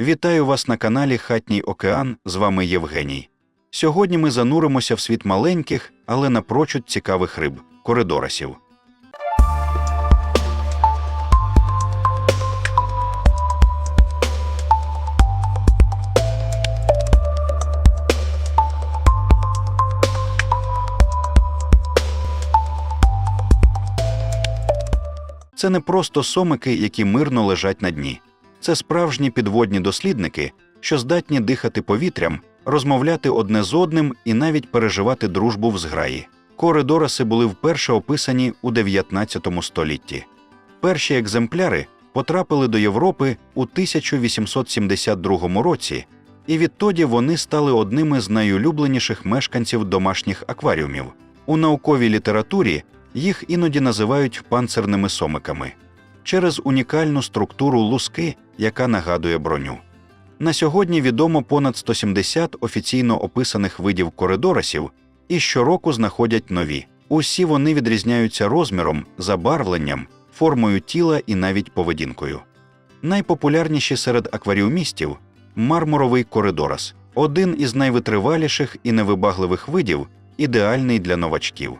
Вітаю вас на каналі Хатній Океан. З вами Євгеній. Сьогодні ми зануримося в світ маленьких, але напрочуд цікавих риб коридорасів. Це не просто сомики, які мирно лежать на дні. Це справжні підводні дослідники, що здатні дихати повітрям, розмовляти одне з одним і навіть переживати дружбу в зграї. Коридораси були вперше описані у 19 столітті. Перші екземпляри потрапили до Європи у 1872 році, і відтоді вони стали одними з найулюбленіших мешканців домашніх акваріумів. У науковій літературі їх іноді називають панцирними сомиками через унікальну структуру луски, яка нагадує броню. На сьогодні відомо понад 170 офіційно описаних видів коридорасів, і щороку знаходять нові. Усі вони відрізняються розміром, забарвленням, формою тіла і навіть поведінкою. Найпопулярніші серед акваріумістів мармуровий коридорас, один із найвитриваліших і невибагливих видів, ідеальний для новачків.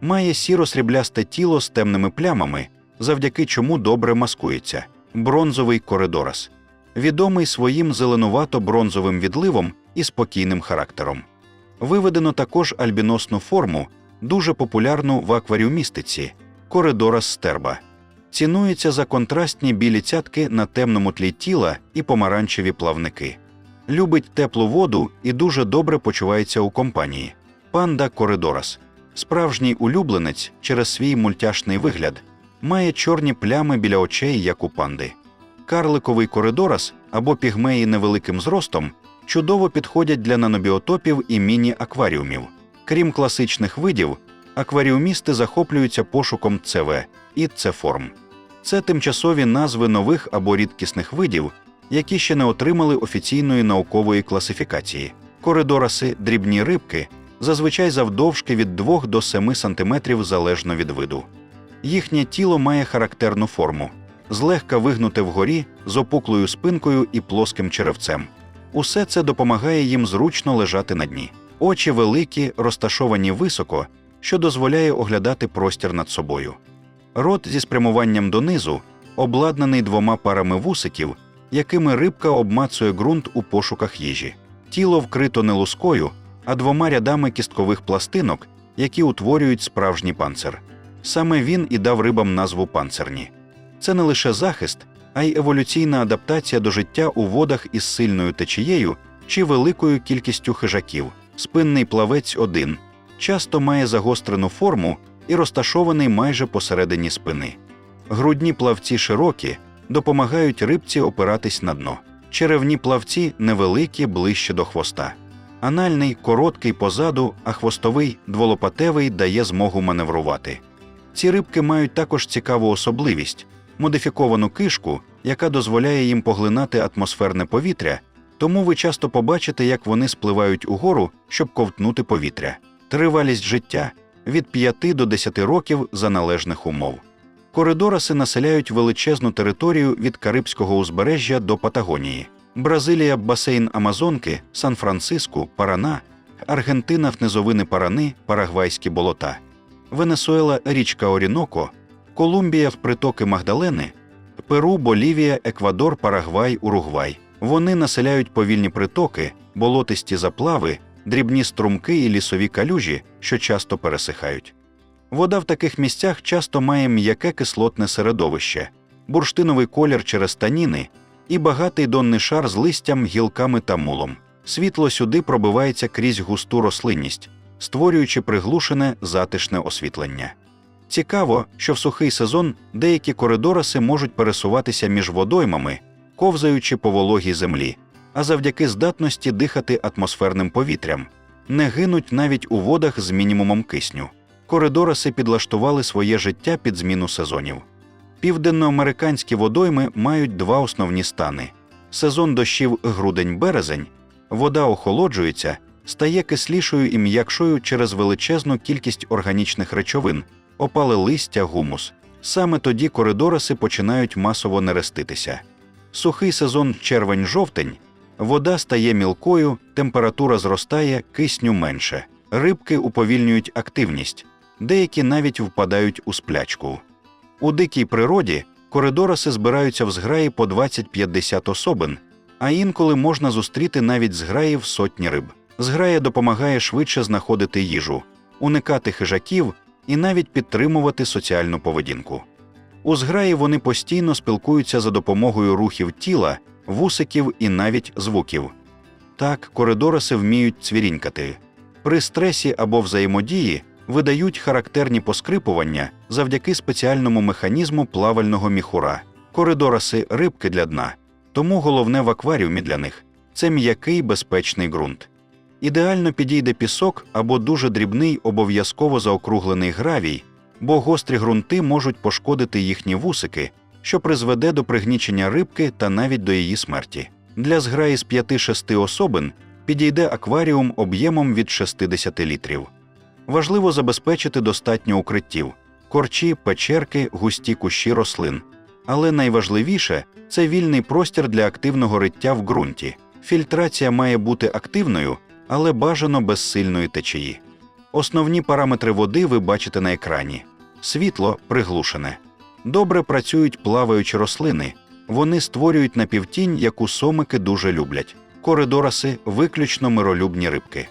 Має сіро-сріблясте тіло з темними плямами, завдяки чому добре маскується бронзовий коридорас, відомий своїм зеленувато-бронзовим відливом і спокійним характером. Виведено також альбіносну форму, дуже популярну в акваріумістиці коридорас стерба. Цінується за контрастні білі цятки на темному тлі тіла і помаранчеві плавники. Любить теплу воду і дуже добре почувається у компанії. Панда коридорас справжній улюбленець через свій мультяшний вигляд, має чорні плями біля очей, як у панди. Карликовий коридорас або пігмеї невеликим зростом чудово підходять для нанобіотопів і міні-акваріумів. Крім класичних видів, акваріумісти захоплюються пошуком ЦВ і Цеформ. Це тимчасові назви нових або рідкісних видів, які ще не отримали офіційної наукової класифікації. Коридораси дрібні рибки зазвичай завдовжки від 2 до 7 см залежно від виду. Їхнє тіло має характерну форму, злегка вигнуте вгорі з опуклою спинкою і плоским черевцем. Усе це допомагає їм зручно лежати на дні. Очі великі, розташовані високо, що дозволяє оглядати простір над собою. Рот зі спрямуванням донизу обладнаний двома парами вусиків, якими рибка обмацує ґрунт у пошуках їжі. Тіло вкрито не лускою, а двома рядами кісткових пластинок, які утворюють справжній панцир. Саме він і дав рибам назву панцирні. Це не лише захист, а й еволюційна адаптація до життя у водах із сильною течією чи великою кількістю хижаків. Спинний плавець 1 часто має загострену форму і розташований майже посередині спини. Грудні плавці широкі, допомагають рибці опиратись на дно. Черевні плавці невеликі ближче до хвоста. Анальний короткий позаду, а хвостовий дволопатевий дає змогу маневрувати. Ці рибки мають також цікаву особливість модифіковану кишку, яка дозволяє їм поглинати атмосферне повітря, тому ви часто побачите, як вони спливають угору, щоб ковтнути повітря. Тривалість життя від 5 до 10 років за належних умов. Коридораси населяють величезну територію від Карибського узбережжя до Патагонії. Бразилія басейн Амазонки, Сан-Франциско, Парана, Аргентина низовини Парани, Парагвайські болота, Венесуела річка Оріноко, Колумбія в притоки Магдалени, Перу, Болівія, Еквадор, Парагвай, Уругвай. Вони населяють повільні притоки, болотисті заплави, дрібні струмки і лісові калюжі, що часто пересихають. Вода в таких місцях часто має м'яке кислотне середовище, бурштиновий колір через таніни і багатий донний шар з листям, гілками та мулом. Світло сюди пробивається крізь густу рослинність, створюючи приглушене затишне освітлення. Цікаво, що в сухий сезон деякі коридораси можуть пересуватися між водоймами, ковзаючи по вологій землі, а завдяки здатності дихати атмосферним повітрям, не гинуть навіть у водах з мінімумом кисню. Коридораси підлаштували своє життя під зміну сезонів. Південноамериканські водойми мають два основні стани: сезон дощів грудень-березень, вода охолоджується, стає кислішою і м'якшою через величезну кількість органічних речовин, опале листя, гумус. Саме тоді коридораси починають масово нереститися. Сухий сезон червень-жовтень, вода стає мілкою, температура зростає, кисню менше. Рибки уповільнюють активність, деякі навіть впадають у сплячку. У дикій природі коридораси збираються в зграї по 20-50 особин, а інколи можна зустріти навіть зграї в сотні риб. Зграя допомагає швидше знаходити їжу, уникати хижаків і навіть підтримувати соціальну поведінку. У зграї вони постійно спілкуються за допомогою рухів тіла, вусиків і навіть звуків. Так, коридораси вміють цвірінькати. При стресі або взаємодії видають характерні поскрипування завдяки спеціальному механізму плавального міхура. Коридораси рибки для дна, тому головне в акваріумі для них це м'який безпечний ґрунт. Ідеально підійде пісок або дуже дрібний обов'язково заокруглений гравій, бо гострі ґрунти можуть пошкодити їхні вусики, що призведе до пригнічення рибки та навіть до її смерті. Для зграї з 5-6 особин підійде акваріум об'ємом від 60 літрів. Важливо забезпечити достатньо укриттів корчі, печерки, густі кущі рослин. Але найважливіше це вільний простір для активного риття в ґрунті. Фільтрація має бути активною, але бажано без сильної течії. Основні параметри води ви бачите на екрані: світло приглушене. Добре працюють плаваючі рослини. Вони створюють напівтінь, яку сомики дуже люблять. Коридораси виключно миролюбні рибки.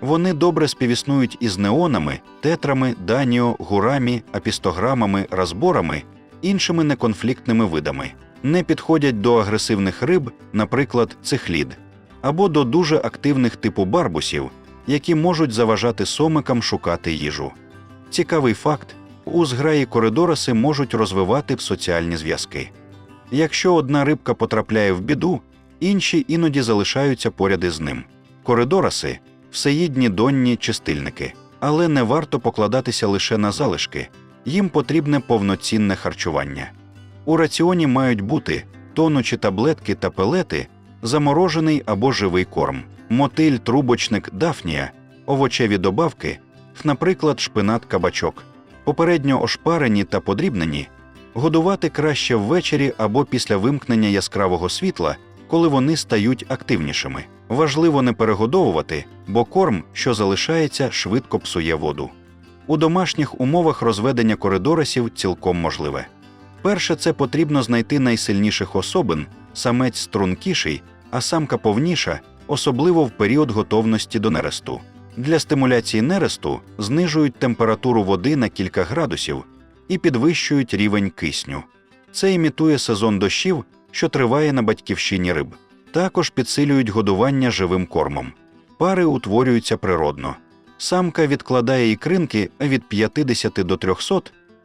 Вони добре співіснують із неонами, тетрами, даніо, гурамі, апістограмами, розборами, іншими неконфліктними видами. Не підходять до агресивних риб, наприклад, цихлід, або до дуже активних типу барбусів, які можуть заважати сомикам шукати їжу. Цікавий факт: у зграї коридораси можуть розвивати соціальні зв'язки. Якщо одна рибка потрапляє в біду, інші іноді залишаються поряд із ним. Коридораси всеїдні донні чистильники, але не варто покладатися лише на залишки, їм потрібне повноцінне харчування. У раціоні мають бути тонучі таблетки та пелети, заморожений або живий корм, мотиль, трубочник, дафнія, овочеві добавки, наприклад, шпинат кабачок, попередньо ошпарені та подрібнені, годувати краще ввечері або після вимкнення яскравого світла, коли вони стають активнішими. Важливо не перегодовувати, бо корм, що залишається, швидко псує воду. У домашніх умовах розведення коридорисів цілком можливе. Перше, це потрібно знайти найсильніших особин, самець стрункіший, а самка повніша, особливо в період готовності до нересту. Для стимуляції нересту знижують температуру води на кілька градусів і підвищують рівень кисню. Це імітує сезон дощів, що триває на батьківщині риб. Також підсилюють годування живим кормом. Пари утворюються природно. Самка відкладає ікринки від 50 до 300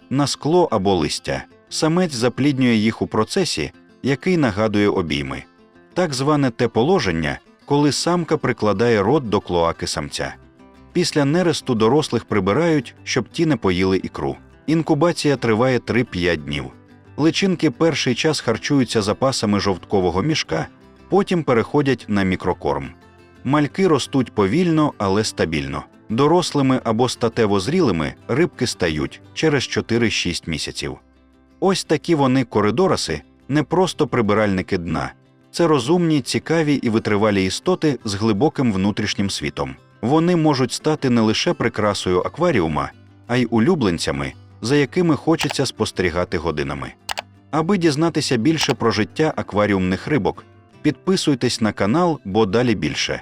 на скло або листя. Самець запліднює їх у процесі, який нагадує обійми. Так зване те положення, коли самка прикладає рот до клоаки самця. Після нересту дорослих прибирають, щоб ті не поїли ікру. Інкубація триває 3-5 днів. Личинки перший час харчуються запасами жовткового мішка, потім переходять на мікрокорм. Мальки ростуть повільно, але стабільно. Дорослими або статево зрілими рибки стають через 4-6 місяців. Ось такі вони коридораси, не просто прибиральники дна. Це розумні, цікаві і витривалі істоти з глибоким внутрішнім світом. Вони можуть стати не лише прикрасою акваріума, а й улюбленцями, за якими хочеться спостерігати годинами. Аби дізнатися більше про життя акваріумних рибок, підписуйтесь на канал, бо далі більше.